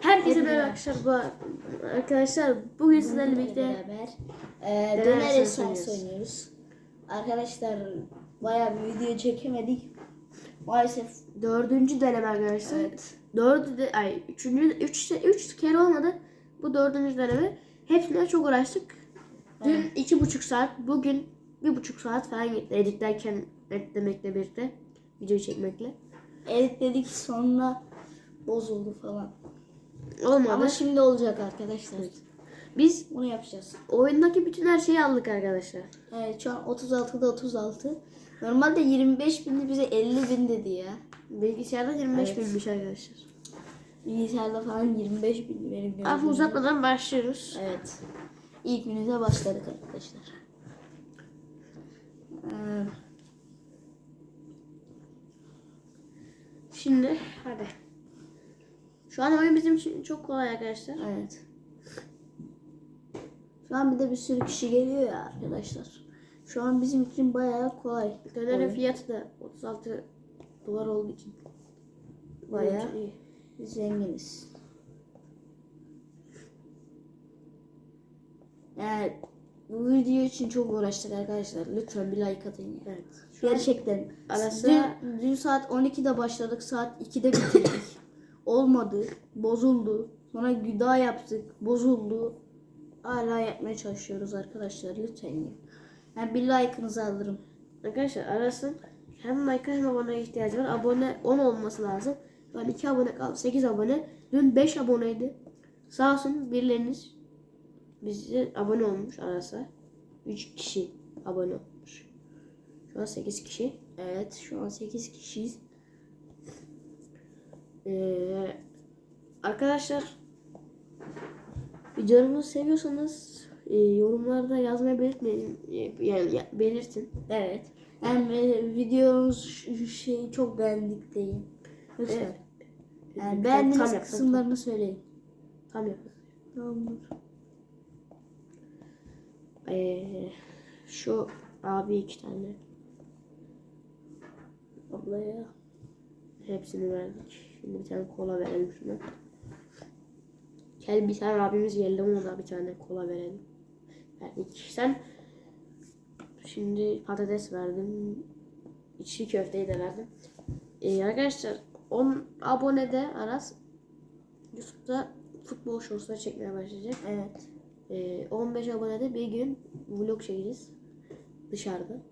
Herkese merhaba arkadaşlar. Arkadaşlar bugün sizlerle birlikte beraber e, Döner esans oynuyoruz. Arkadaşlar bayağı bir video çekemedik. Maalesef dördüncü deneme arkadaşlar. evet. Dördü de, ay üçüncü, üç, üç kere olmadı. Bu dördüncü deneme. Hepsine çok uğraştık. Dün Evet. iki buçuk saat, bugün bir buçuk saat falan gitti. Editlerken, editlemekle birlikte. Videoyu çekmekle. editledik sonra bozuldu falan. Olmadı. Ama şimdi olacak arkadaşlar. Biz Bunu yapacağız. oyundaki bütün her şeyi aldık arkadaşlar. Evet şu an 36'da 36. Normalde 25 bindi bize 50 bin dedi ya. Bilgisayarda 25 Evet. binmiş arkadaşlar. Bilgisayarda falan 25 bindi benim Abi gördüğüm. uzatmadan başlıyoruz. Evet. İlk günüze başladık arkadaşlar. Şimdi hadi. Şu an oyun bizim için çok kolay arkadaşlar. evet. Şu an bir de bir sürü kişi geliyor ya arkadaşlar. Şu an bizim için bayağı kolay. Dönerin Oyun. fiyatı da 36 dolar olduğu için. Bayağı iyi. zenginiz. Yani bu video için çok uğraştık arkadaşlar. Lütfen bir like atın ya. Evet. Şu an Gerçekten. arası- Dün, dün saat 12'de başladık. Saat 2'de bitirdik. Olmadı. Bozuldu. Sonra daha yaptık. Bozuldu. Hala yapmaya çalışıyoruz arkadaşlar. Lütfen ya. Yani bir like'ınızı alırım. arkadaşlar arasın hem like hem aboneye ihtiyacı var. Abone 10 olması lazım. Ben 2 abone kaldı. 8 abone. Dün 5 aboneydi. Sağ olsun birileriniz bize abone olmuş arasa. 3 kişi abone olmuş. Şu an 8 kişi. Evet şu an 8 kişiyiz. Ee, arkadaşlar videomuzu seviyorsanız e, yorumlarda yazmayı belirtmeyin. E, yani ya- belirtin. Evet. Yani videomuz şeyi çok beğendik deyin. Lütfen. Evet. Yani Tam beğendiğiniz kısımlarını söyleyin. Tam yapın. Tamamdır. Ee, şu abi iki tane. Ablaya. Hepsini verdik. Şimdi bir tane kola verelim şuna. Gel bir tane abimiz geldi ona da bir tane kola verelim. Verdik. Sen şimdi patates verdim. İçli köfteyi de verdim. Ee, arkadaşlar 10 abonede Aras YouTube'da futbol shortsları çekmeye başlayacak. Evet. Ee, 15 abonede bir gün vlog çekeceğiz. Dışarıda.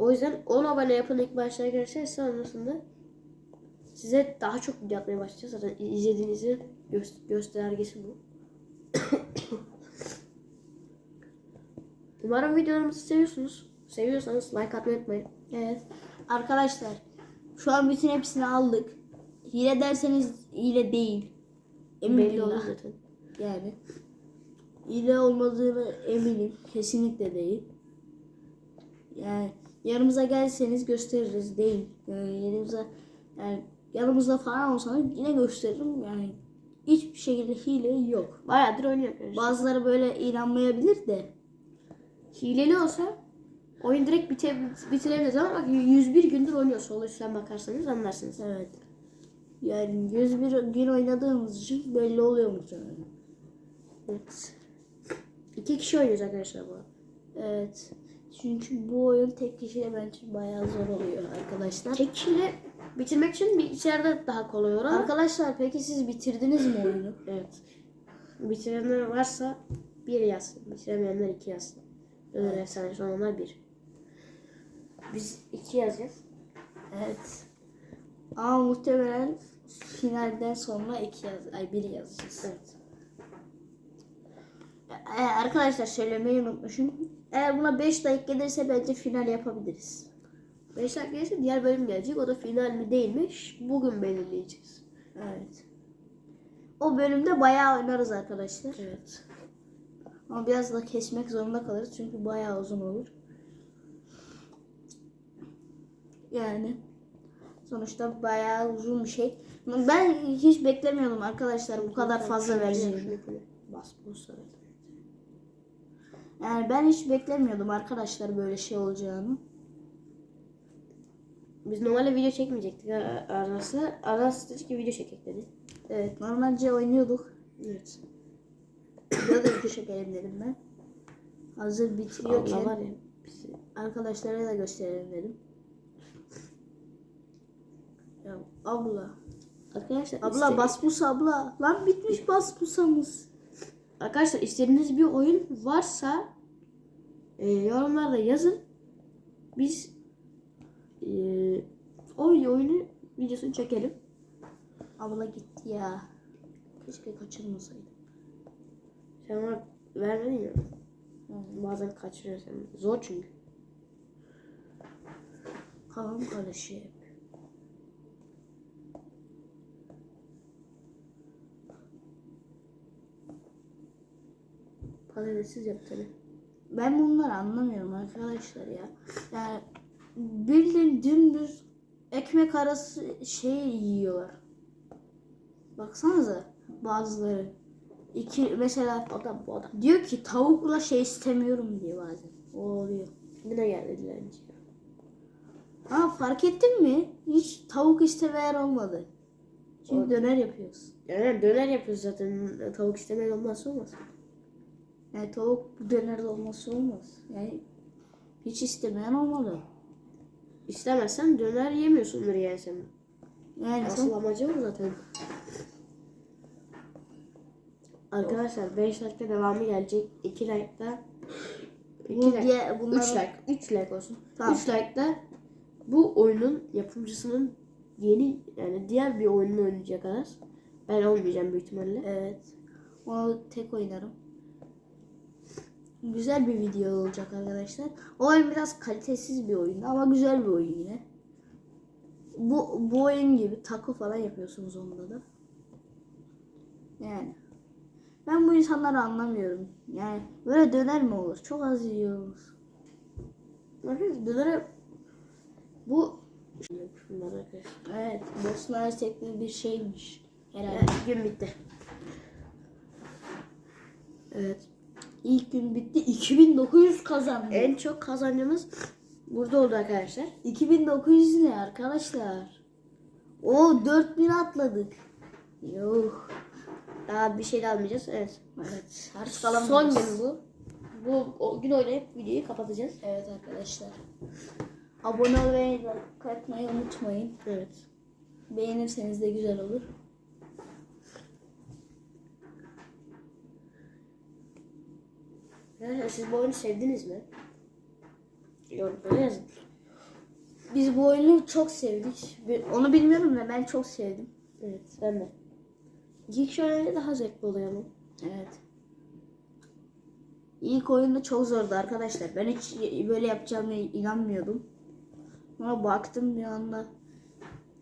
O yüzden 10 abone yapın ilk başta arkadaşlar. Sonrasında size daha çok video atmaya başlayacağız. Zaten izlediğinizi gö- göstergesi bu. Umarım videolarımızı seviyorsunuz. Seviyorsanız like atmayı unutmayın. Evet. Arkadaşlar şu an bütün hepsini aldık. Hile derseniz hile değil. Emin Belli olur zaten. Yani. Hile olmadığını eminim. Kesinlikle değil. Yanımıza gelseniz gösteririz değil. Yani yanımıza yani yanımızda falan olsanız yine gösteririm. Yani hiçbir şekilde hile yok. Bayağıdır oynuyor arkadaşlar. Bazıları böyle inanmayabilir de. Hileli olsa oyun direkt bite, bitirebiliriz ama bak 101 gündür oynuyor. Sol üstten bakarsanız anlarsınız. Evet. Yani 101 gün oynadığımız için belli oluyor muhtemelen. Evet. İki kişi oynuyoruz arkadaşlar bu. Evet. Çünkü bu oyun tek kişiyle bence bayağı zor oluyor arkadaşlar. Tek kişiyle bitirmek için bilgisayarda daha kolay olur. Arkadaşlar peki siz bitirdiniz mi oyunu? Evet. Bitirenler varsa bir yazsın. Bitiremeyenler iki yazsın. Döner efsanesi olanlar bir. Biz iki yazacağız. Evet. Ama muhtemelen finalden sonra iki yaz, ay bir yazacağız. Evet. Ee, arkadaşlar söylemeyi unutmuşum. Eğer buna 5 like gelirse bence final yapabiliriz. 5 dakika gelirse diğer bölüm gelecek. O da final mi değilmiş. Bugün belirleyeceğiz. Evet. O bölümde bayağı oynarız arkadaşlar. Evet. Ama biraz da kesmek zorunda kalırız çünkü bayağı uzun olur. Yani sonuçta bayağı uzun bir şey. Ben hiç beklemiyordum arkadaşlar bu kadar fazla vereceğini. Bas bas evet. Yani ben hiç beklemiyordum arkadaşlar böyle şey olacağını. Biz normalde video çekmeyecektik. Arası, Aras dedi ki video çekecek dedi. Evet normalce oynuyorduk. Evet. Burada da video çekelim dedim ben. Hazır bitiriyorken var ya. Arkadaşlara da gösterelim dedim. Ya abla. Arkadaşlar Abla iste- basbus abla. Lan bitmiş basbusamız. Arkadaşlar istediğiniz bir oyun varsa e, yorumlarda yazın. Biz e, o oyunu videosunu çekelim. Abla gitti ya. Keşke kaçırmasaydım. Sen ona vermedin ya. Hı. Bazen kaçırıyorsun. Zor çünkü. Kafam karışıyor hep. Patatessiz yap tabii. Ben bunları anlamıyorum arkadaşlar ya. Yani bildiğin dümdüz ekmek arası şey yiyorlar. Baksanıza bazıları. İki mesela Adam bu adam. diyor ki tavukla şey istemiyorum diye bazen. O oluyor. Yine geldi dilenci. Ha fark ettin mi? Hiç tavuk istemeyen olmadı. Çünkü Oldu. döner yapıyoruz. Yani döner yapıyoruz zaten. Tavuk istemeyen olmazsa olmaz. Yani tavuk dönerde olması olmaz. Yani hiç istemeyen olmadı. İstemezsen döner yemiyorsundur yani sen. Yani Asıl sen- amacı o zaten. Arkadaşlar 5 dakika devamı gelecek. 2 like'da 2 Bu like, diye- 3 bunları- like, 3 like olsun. Tamam. 3 like'da bu oyunun yapımcısının yeni yani diğer bir oyununu oynayacak kadar. Ben olmayacağım büyük ihtimalle. Evet. Onu tek oynarım. Güzel bir video olacak arkadaşlar. O oyun biraz kalitesiz bir oyun ama güzel bir oyun yine. Bu, bu oyun gibi taco falan yapıyorsunuz onda da. Yani. Ben bu insanları anlamıyorum. Yani böyle döner mi olur? Çok az yiyoruz. Bakın dönere bu. Evet. Bosna Hersek'te bir şeymiş. Herhalde. Evet, gün bitti. Evet. İlk gün bitti. 2900 kazandı. En çok kazancımız burada oldu arkadaşlar. 2900 ne arkadaşlar? O 4000 atladık. Yok. Daha bir şey de almayacağız. Evet. Evet. Harç Son gün bu. Bu o gün oynayıp videoyu kapatacağız. Evet arkadaşlar. Abone olmayı, like atmayı unutmayın. Evet. Beğenirseniz de güzel olur. Arkadaşlar siz bu oyunu sevdiniz mi? Yorumlara yazın. Biz bu oyunu çok sevdik. Onu bilmiyorum da ben çok sevdim. Evet ben de. Kişi oynayınca daha zevkli oluyor ama. Evet. İlk oyunda çok zordu arkadaşlar. Ben hiç böyle yapacağımı inanmıyordum. Ama baktım bir anda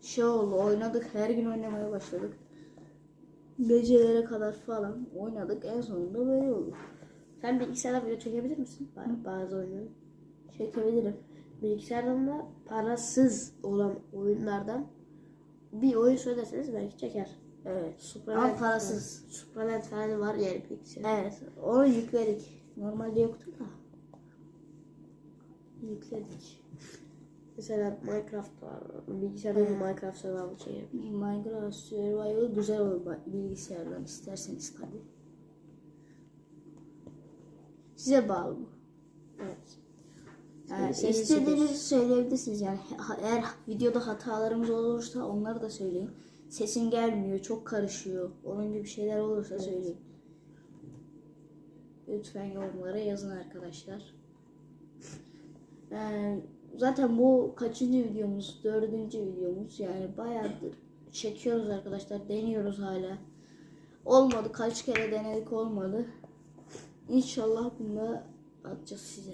şey oldu. Oynadık. Her gün oynamaya başladık. Gecelere kadar falan oynadık. En sonunda böyle oldu. Sen bilgisayarda video çekebilir misin? Ba- Bazı oyunları. Çekebilirim. Bilgisayardan da parasız olan oyunlardan bir oyun söylerseniz belki çeker. Evet. Supraland Ama parasız. falan- Supraland falan var yani bilgisayar. Evet. Onu yükledik. Normalde yoktu da. Yükledik. Mesela Minecraft var. Bilgisayarda da Minecraft survival şey. Minecraft Survival güzel olur bilgisayardan isterseniz tabi. Size bağlı bu. Evet. Yani Seni istediğinizi söyleyebilirsiniz yani eğer videoda hatalarımız olursa onları da söyleyin. Sesin gelmiyor, çok karışıyor. Onun gibi şeyler olursa söyleyin. Lütfen yorumlara yazın arkadaşlar. Ee, zaten bu kaçıncı videomuz? Dördüncü videomuz. Yani bayağıdır çekiyoruz arkadaşlar. Deniyoruz hala. Olmadı. Kaç kere denedik olmadı. İnşallah bunu atacağız size.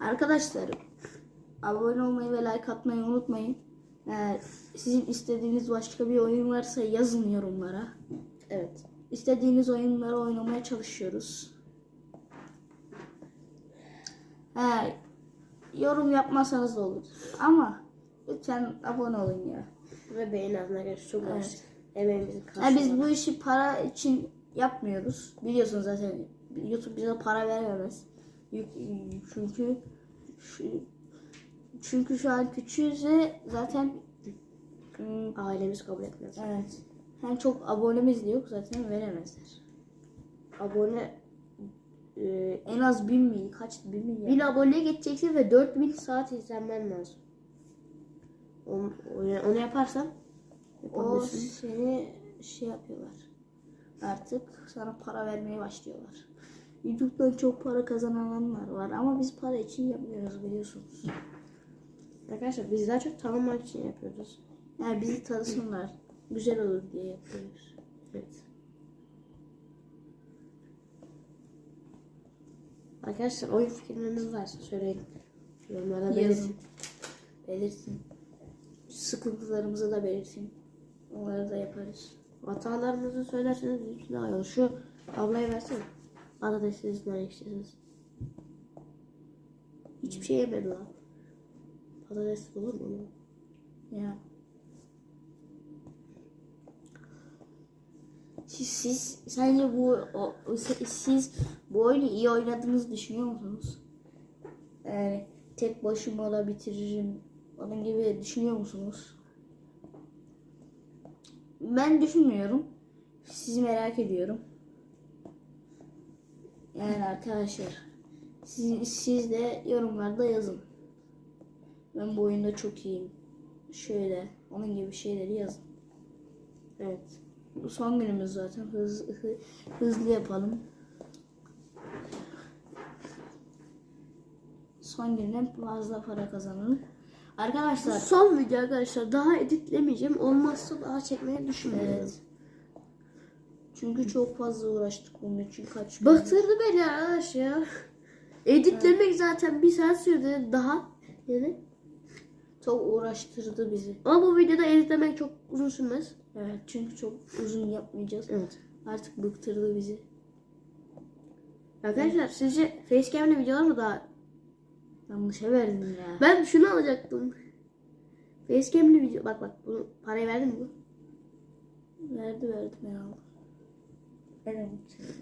Arkadaşlar abone olmayı ve like atmayı unutmayın. Eğer sizin istediğiniz başka bir oyun varsa yazın yorumlara. Evet. İstediğiniz oyunları oynamaya çalışıyoruz. Eğer yorum yapmasanız da olur. Ama lütfen abone olun ya. Ve beğeni arkadaşlar. Çok Evet. Karşılığı. Yani biz bu işi para için yapmıyoruz. Biliyorsunuz zaten YouTube bize para vermemez. Çünkü şu, çünkü şu an küçüğüz ve zaten Ailemiz kabul etmez. evet. Hem çok abonemiz de yok zaten veremezler. Abone e, En az bin mi? Kaç bin mi? 1000 aboneye geçeceksin ve 4000 saat izlenmen lazım. Onu, onu, onu yaparsan O seni şey yapıyorlar. Artık sana para vermeye başlıyorlar. YouTube'dan çok para kazananlar var ama biz para için yapmıyoruz biliyorsunuz. Arkadaşlar biz daha çok tanınmak için yapıyoruz. Yani bizi tanısınlar. Güzel olur diye yapıyoruz. Evet. Arkadaşlar oyun fikirleriniz varsa söyleyin. Yorumlara belirtin. Belirtin. Sıkıntılarımızı da belirtin. Onları da yaparız. Hatalarınızı söylerseniz biz daha iyi. Şu ablayı versene. Patatesiniz ne ekşisiniz. Hiçbir şey yemedi lan. Patates olur mu? Ya. Siz, siz sence bu o, siz bu oyunu iyi oynadığınızı düşünüyor musunuz? Yani tek başıma da bitiririm. Onun gibi düşünüyor musunuz? Ben düşünmüyorum. Sizi merak ediyorum. Yani arkadaşlar siz, siz de yorumlarda yazın. Ben bu oyunda çok iyiyim. Şöyle onun gibi şeyleri yazın. Evet. Bu son günümüz zaten. Hız, hı- hızlı yapalım. Son günden fazla para kazanalım. Arkadaşlar Son video arkadaşlar. Daha editlemeyeceğim. Olmazsa daha çekmeyi düşünmüyorum. evet. Çünkü çok fazla uğraştık bunun için kaç gün. Bıktırdı beni arkadaş ya. Editlemek zaten bir saat sürdü daha. Yani. Çok uğraştırdı bizi. Ama bu videoda editlemek çok uzun sürmez. Evet çünkü çok uzun yapmayacağız. Evet. Artık bıktırdı bizi. Arkadaşlar sizce facecam'li videolar mı daha? Yanlışa verdim ya. Ben şunu alacaktım. Facecam'li video. Bak bak bunu parayı verdin mi? Verdi verdi ben aldım. Ben aldım,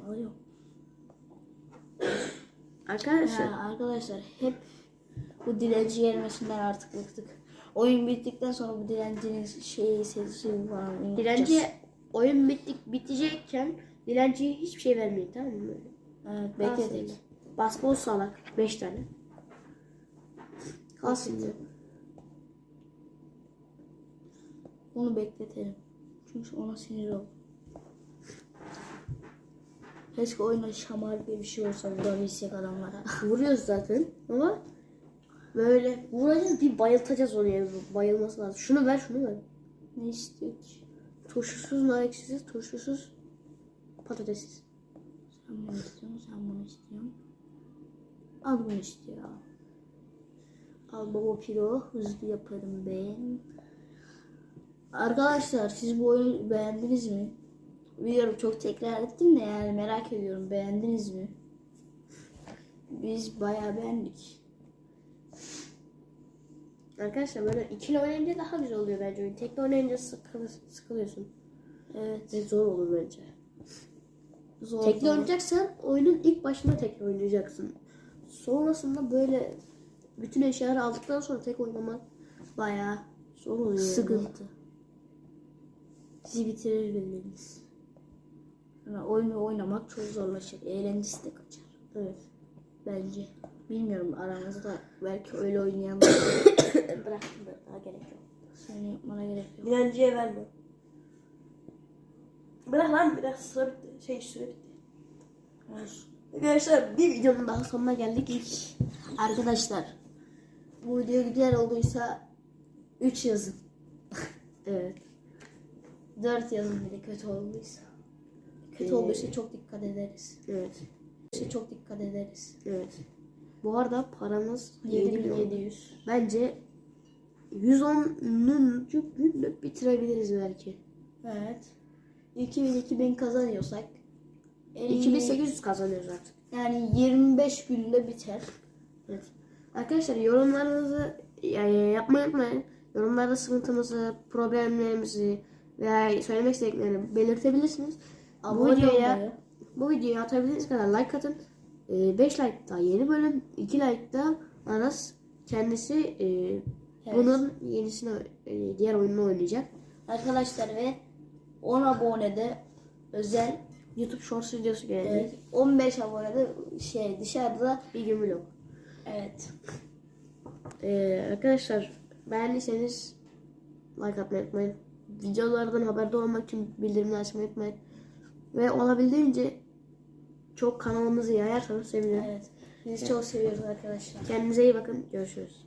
alıyorum. Arkadaşlar. Ya arkadaşlar hep bu dilenci gelmesinden artık bıktık. Oyun bittikten sonra bu dilencinin şeyi sesi falan. Dilenci oyun bittik bitecekken dilenciye hiçbir şey vermeyin tamam mı? Evet bekledik. Basbol salak 5 tane. Kalsın. Onu bekletelim. Çünkü ona sinir oldum. Keşke oyunda şamar gibi bir şey olsa vurabilsek adamlara. Vuruyoruz zaten ama böyle vuracağız bir bayıltacağız onu yani bayılması lazım. Şunu ver şunu ver. ne istiyor ki? Turşusuz, nar ekşisiz, turşusuz, patatessiz. Sen bunu istiyorsun, sen bunu istiyorsun. Al bunu istiyor. Al baba piro, hızlı yaparım ben. Arkadaşlar siz bu oyunu beğendiniz mi? Biliyorum çok tekrar ettim de yani merak ediyorum beğendiniz mi? Biz bayağı beğendik. Arkadaşlar böyle ikili oynayınca daha güzel oluyor bence oyun. Tekli oynayınca sıkıl, sıkılıyorsun. Evet. Ve zor olur bence. Zor Tekli zor. oynayacaksan oyunun ilk başında tekli oynayacaksın. Sonrasında böyle bütün eşyaları aldıktan sonra tek oynamak bayağı zor oluyor. Sıkıntı. Sizi bitirir bildiğiniz. Yani oyunu oynamak çok zorlaşır. Eğlencesi de kaçar. Evet. Bence. Bilmiyorum aramızda belki öyle oynayanlar Bıraktım ben daha gerek yok. seni yapmana gerek yok. Dilenciye verme. Bırak lan biraz sıra bitti. Şey süre bitti. Olsun. Arkadaşlar bir videonun daha sonuna geldik. Arkadaşlar bu video güzel olduysa 3 yazın. Evet. 4 yazın bir de kötü olduysa. Kötü Ee, olduysa çok dikkat ederiz. Evet. İşte çok dikkat ederiz. Evet. Bu arada paramız 7700. 7700. Bence 110'un günü bitirebiliriz belki. Evet. 2000 2000 kazanıyorsak en iyi- 2800 kazanıyoruz artık. yani 25 günde biter. Evet. Arkadaşlar yorumlarınızı yapmayı unutmayın. Yorumlarda sıkıntımızı, problemlerimizi veya söylemek istediklerini belirtebilirsiniz. bu Abone videoya olmayı. bu videoya atabildiğiniz kadar like atın. 5 like daha yeni bölüm, 2 like da Aras kendisi e, Evet. Bunun yenisini e, diğer oyununu oynayacak. Arkadaşlar ve 10 abonede özel YouTube Shorts videosu gelecek. evet, 15 abonede şey dışarıda Bir gün vlog. Evet Ee, arkadaşlar beğendiyseniz like atmayı unutmayın. Videolardan haberdar olmak için bildirimleri açmayı unutmayın. Ve olabildiğince çok kanalımızı yayarsanız sevinirim. evet. Sizi çok seviyoruz arkadaşlar. Kendinize iyi bakın. Görüşürüz.